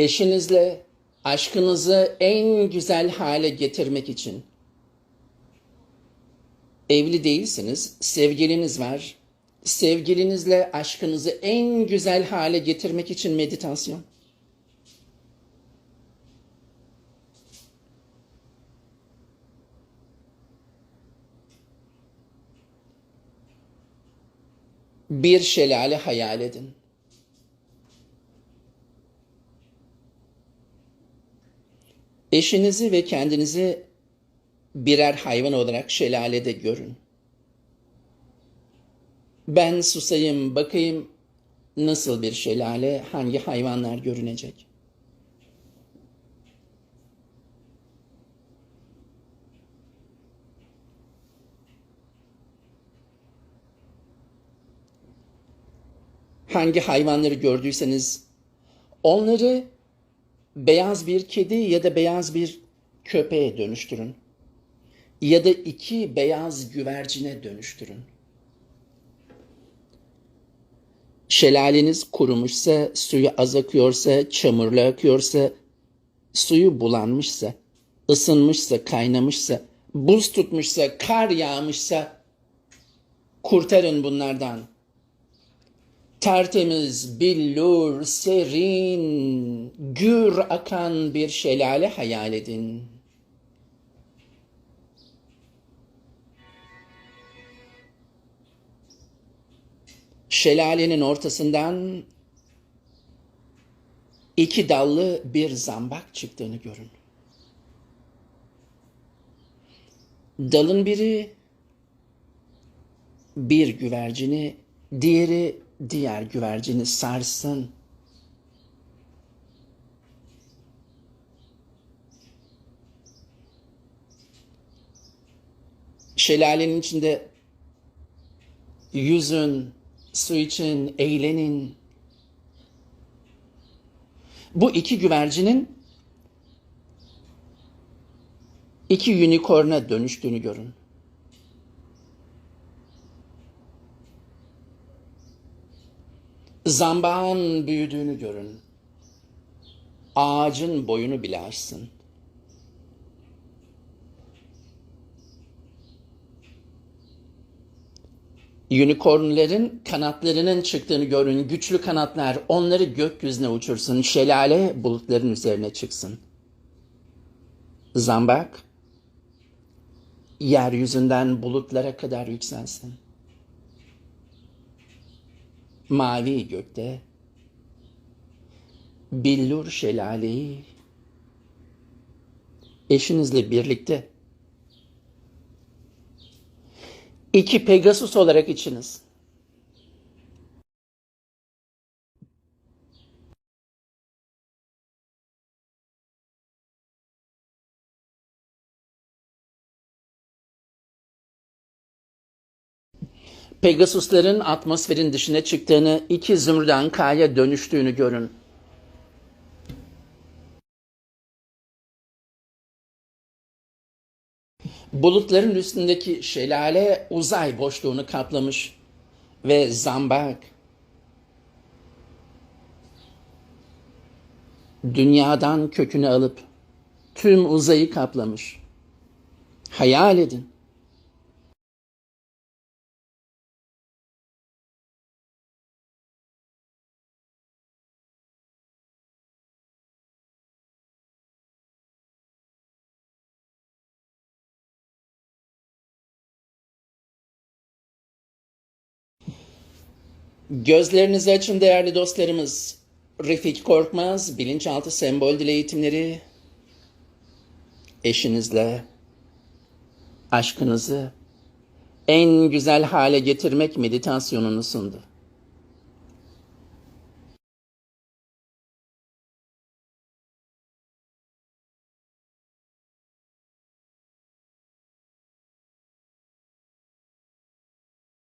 Eşinizle aşkınızı en güzel hale getirmek için evli değilsiniz, sevgiliniz var. Sevgilinizle aşkınızı en güzel hale getirmek için meditasyon. Bir şelale hayal edin. Eşinizi ve kendinizi birer hayvan olarak şelalede görün. Ben susayım, bakayım nasıl bir şelale, hangi hayvanlar görünecek? Hangi hayvanları gördüyseniz onları beyaz bir kedi ya da beyaz bir köpeğe dönüştürün. Ya da iki beyaz güvercine dönüştürün. Şelaleniz kurumuşsa, suyu az akıyorsa, çamurlu akıyorsa, suyu bulanmışsa, ısınmışsa, kaynamışsa, buz tutmuşsa, kar yağmışsa kurtarın bunlardan. Tertemiz, billur, serin, gür akan bir şelale hayal edin. Şelalenin ortasından iki dallı bir zambak çıktığını görün. Dalın biri bir güvercini, diğeri diğer güvercini sarsın. Şelalenin içinde yüzün, su için eğlenin. Bu iki güvercinin iki unicorn'a dönüştüğünü görün. Zambağın büyüdüğünü görün. Ağacın boyunu bile aşsın. Unicornların kanatlarının çıktığını görün. Güçlü kanatlar onları gökyüzüne uçursun. Şelale bulutların üzerine çıksın. Zambak yeryüzünden bulutlara kadar yükselsin. Mavi gökte billur şelaleyi eşinizle birlikte iki Pegasus olarak içiniz. Pegasusların atmosferin dışına çıktığını, iki zümrüden kaya dönüştüğünü görün. Bulutların üstündeki şelale uzay boşluğunu kaplamış ve zambak dünyadan kökünü alıp tüm uzayı kaplamış. Hayal edin. Gözlerinizi açın değerli dostlarımız. Refik Korkmaz, bilinçaltı sembol dil eğitimleri eşinizle aşkınızı en güzel hale getirmek meditasyonunu sundu.